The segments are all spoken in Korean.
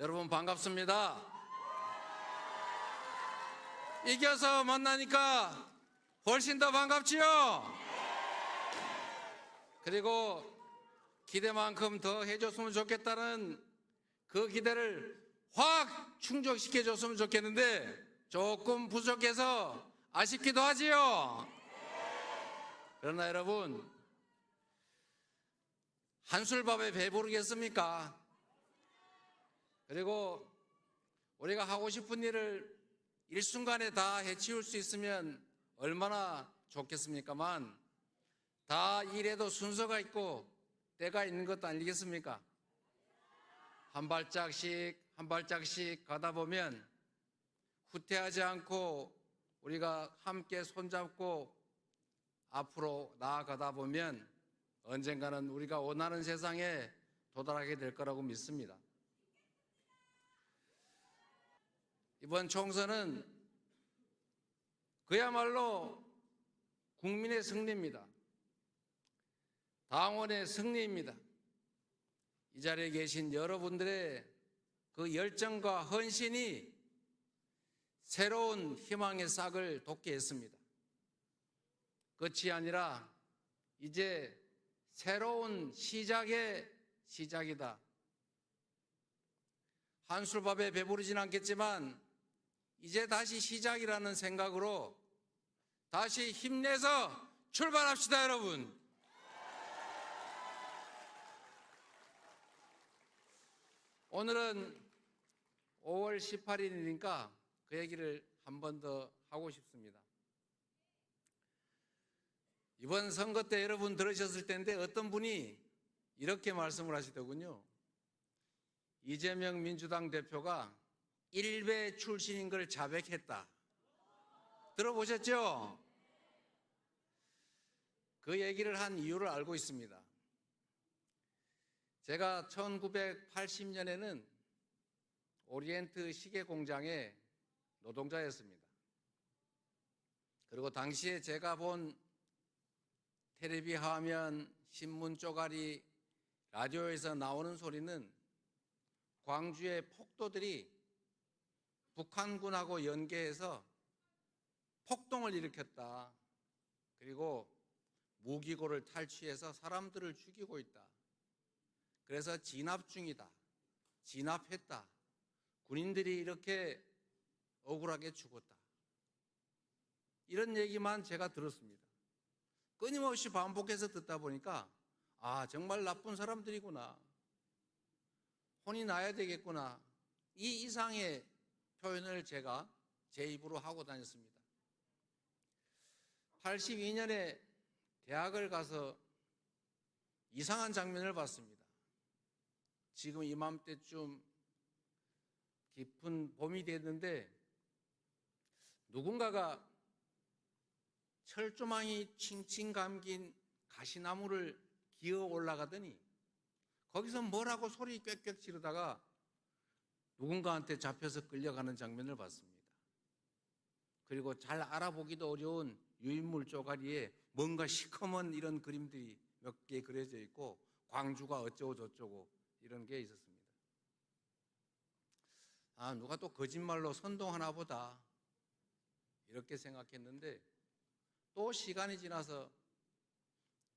여러분 반갑습니다. 이겨서 만나니까 훨씬 더 반갑지요? 그리고 기대만큼 더 해줬으면 좋겠다는 그 기대를 확 충족시켜 줬으면 좋겠는데 조금 부족해서 아쉽기도 하지요? 그러나 여러분, 한술밥에 배부르겠습니까? 그리고 우리가 하고 싶은 일을 일순간에 다 해치울 수 있으면 얼마나 좋겠습니까만 다 일에도 순서가 있고 때가 있는 것도 아니겠습니까? 한 발짝씩 한 발짝씩 가다 보면 후퇴하지 않고 우리가 함께 손잡고 앞으로 나아가다 보면 언젠가는 우리가 원하는 세상에 도달하게 될 거라고 믿습니다. 이번 총선은 그야말로 국민의 승리입니다. 당원의 승리입니다. 이 자리에 계신 여러분들의 그 열정과 헌신이 새로운 희망의 싹을 돋게 했습니다. 끝이 아니라 이제 새로운 시작의 시작이다. 한술밥에 배부르진 않겠지만 이제 다시 시작이라는 생각으로 다시 힘내서 출발합시다, 여러분. 오늘은 5월 18일이니까 그 얘기를 한 번 더 하고 싶습니다. 이번 선거 때 여러분 들으셨을 텐데 어떤 분이 이렇게 말씀을 하시더군요. 이재명 민주당 대표가 일베 출신인 걸 자백했다. 들어보셨죠? 그 얘기를 한 이유를 알고 있습니다. 제가 1980년에는 오리엔트 시계 공장의 노동자였습니다. 그리고 당시에 제가 본 텔레비 화면, 신문 쪼가리, 라디오에서 나오는 소리는 광주의 폭도들이 북한군하고 연계해서 폭동을 일으켰다. 그리고 무기고를 탈취해서 사람들을 죽이고 있다. 그래서 진압 중이다. 진압했다. 군인들이 이렇게 억울하게 죽었다. 이런 얘기만 제가 들었습니다. 끊임없이 반복해서 듣다 보니까 아, 정말 나쁜 사람들이구나. 혼이 나야 되겠구나. 이 이상의 표현을 제가 제 입으로 하고 다녔습니다. 82년에 대학을 가서 이상한 장면을 봤습니다. 지금 이맘때쯤 깊은 봄이 됐는데 누군가가 철조망이 칭칭 감긴 가시나무를 기어 올라가더니 거기서 뭐라고 소리 꽥꽥 지르다가 누군가한테 잡혀서 끌려가는 장면을 봤습니다. 그리고 잘 알아보기도 어려운 유인물 쪼가리에 뭔가 시커먼 이런 그림들이 몇 개 그려져 있고 광주가 어쩌고 저쩌고 이런 게 있었습니다. 아, 누가 또 거짓말로 선동하나 보다. 이렇게 생각했는데 또 시간이 지나서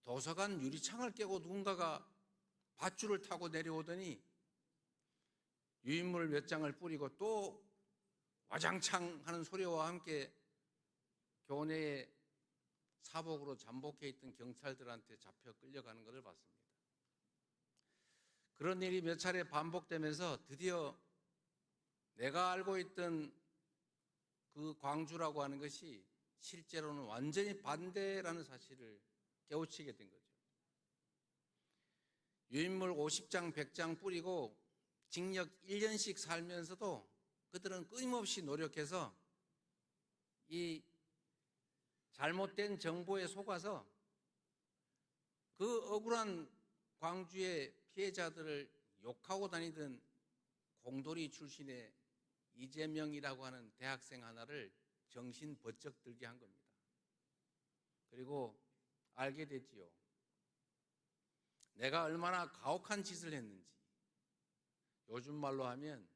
도서관 유리창을 깨고 누군가가 밧줄을 타고 내려오더니 유인물 몇 장을 뿌리고 또 와장창 하는 소리와 함께 교내에 사복으로 잠복해 있던 경찰들한테 잡혀 끌려가는 것을 봤습니다. 그런 일이 몇 차례 반복되면서 드디어 내가 알고 있던 그 광주라고 하는 것이 실제로는 완전히 반대라는 사실을 깨우치게 된 거죠. 유인물 50장, 100장 뿌리고 징역 1년씩 살면서도 그들은 끊임없이 노력해서 이 잘못된 정보에 속아서 그 억울한 광주의 피해자들을 욕하고 다니던 공돌이 출신의 이재명이라고 하는 대학생 하나를 정신 번쩍 들게 한 겁니다. 그리고 알게 됐지요. 내가 얼마나 가혹한 짓을 했는지, 요즘 말로 하면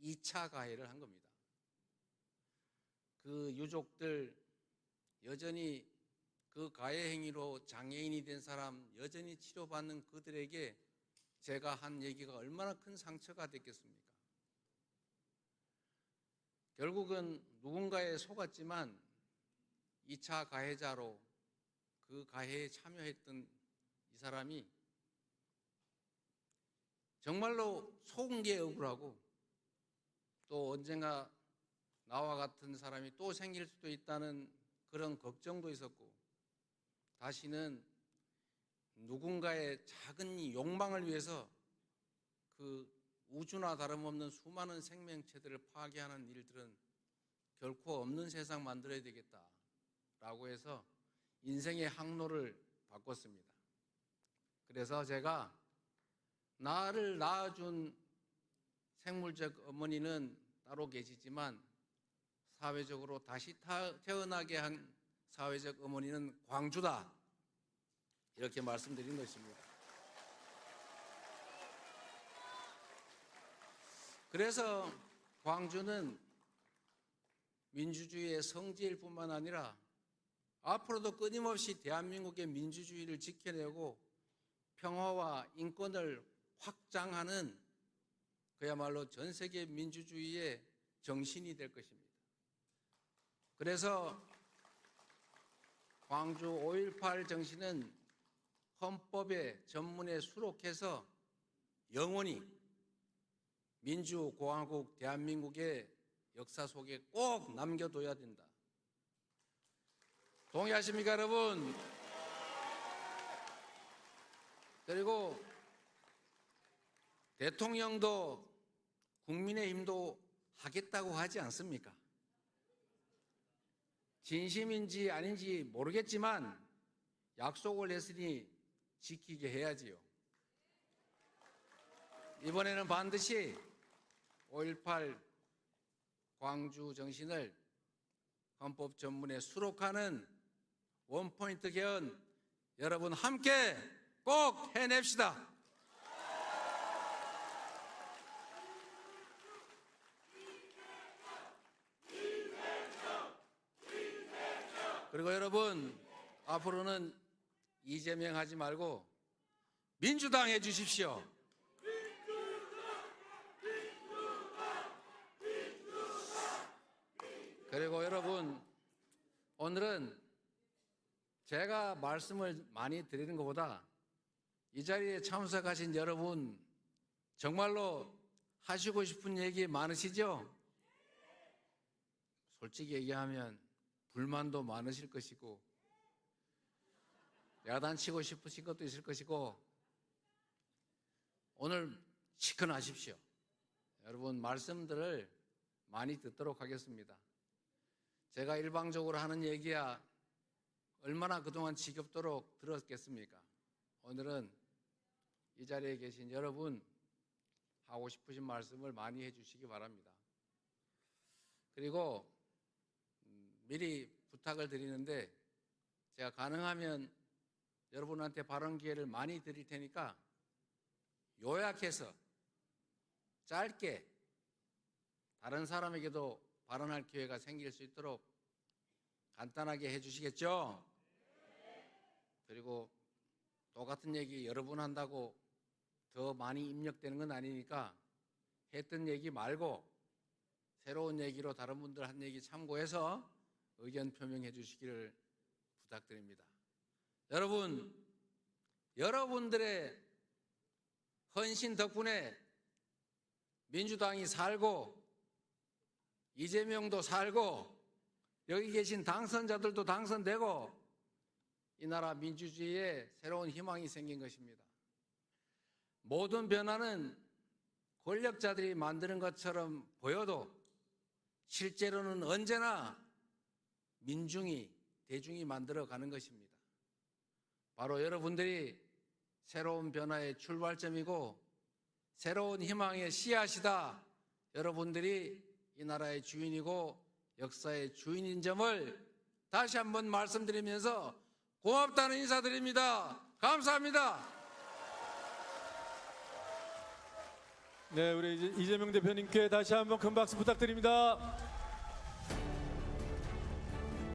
2차 가해를 한 겁니다. 그 유족들 여전히 그 가해 행위로 장애인이 된 사람 여전히 치료받는 그들에게 제가 한 얘기가 얼마나 큰 상처가 됐겠습니까? 결국은 누군가에 속았지만 2차 가해자로 그 가해에 참여했던 이 사람이 정말로 속은 게 억울하고 또 언젠가 나와 같은 사람이 또 생길 수도 있다는 그런 걱정도 있었고 다시는 누군가의 작은 욕망을 위해서 그 우주나 다름없는 수많은 생명체들을 파괴하는 일들은 결코 없는 세상 만들어야 되겠다 라고 해서 인생의 항로를 바꿨습니다. 그래서 제가 나를 낳아준 생물적 어머니는 따로 계시지만 사회적으로 다시 태어나게 한 사회적 어머니는 광주다. 이렇게 말씀드린 것입니다. 그래서 광주는 민주주의의 성지일 뿐만 아니라 앞으로도 끊임없이 대한민국의 민주주의를 지켜내고 평화와 인권을 확장하는 그야말로 전 세계 민주주의의 정신이 될 것입니다. 그래서 광주 5.18 정신은 헌법의 전문에 수록해서 영원히 민주공화국 대한민국의 역사 속에 꼭 남겨둬야 된다. 동의하십니까, 여러분? 그리고 대통령도 국민의힘도 하겠다고 하지 않습니까? 진심인지 아닌지 모르겠지만 약속을 했으니 지키게 해야지요. 이번에는 반드시 5.18 광주 정신을 헌법 전문에 수록하는 원포인트 개헌 여러분 함께 꼭 해냅시다. 그리고 여러분 앞으로는 이재명 하지 말고 민주당 해 주십시오. 그리고 여러분 오늘은 제가 말씀을 많이 드리는 것보다 이 자리에 참석하신 여러분 정말로 하시고 싶은 얘기 많으시죠? 솔직히 얘기하면 불만도 많으실 것이고 야단치고 싶으신 것도 있을 것이고 오늘 시큰하십시오. 여러분 말씀들을 많이 듣도록 하겠습니다. 제가 일방적으로 하는 얘기야 얼마나 그동안 지겹도록 들었겠습니까? 오늘은 이 자리에 계신 여러분 하고 싶으신 말씀을 많이 해주시기 바랍니다. 그리고 음, 미리 부탁을 드리는데 제가 가능하면 여러분한테 발언 기회를 많이 드릴 테니까 요약해서 짧게 다른 사람에게도 발언할 기회가 생길 수 있도록 간단하게 해주시겠죠? 그리고 똑같은 얘기 여러 번 한다고 더 많이 입력되는 건 아니니까 했던 얘기 말고 새로운 얘기로 다른 분들 한 얘기 참고해서 의견 표명해 주시기를 부탁드립니다. 여러분, 여러분들의 헌신 덕분에 민주당이 살고 이재명도 살고 여기 계신 당선자들도 당선되고 이 나라 민주주의에 새로운 희망이 생긴 것입니다. 모든 변화는 권력자들이 만드는 것처럼 보여도 실제로는 언제나 민중이 대중이 만들어 가는 것입니다. 바로 여러분들이 새로운 변화의 출발점이고 새로운 희망의 씨앗이다. 여러분들이 이 나라의 주인이고 역사의 주인인 점을 다시 한번 말씀드리면서 고맙다는 인사드립니다. 감사합니다. 네, 우리 이재명 대표님께 다시 한번 큰 박수 부탁드립니다.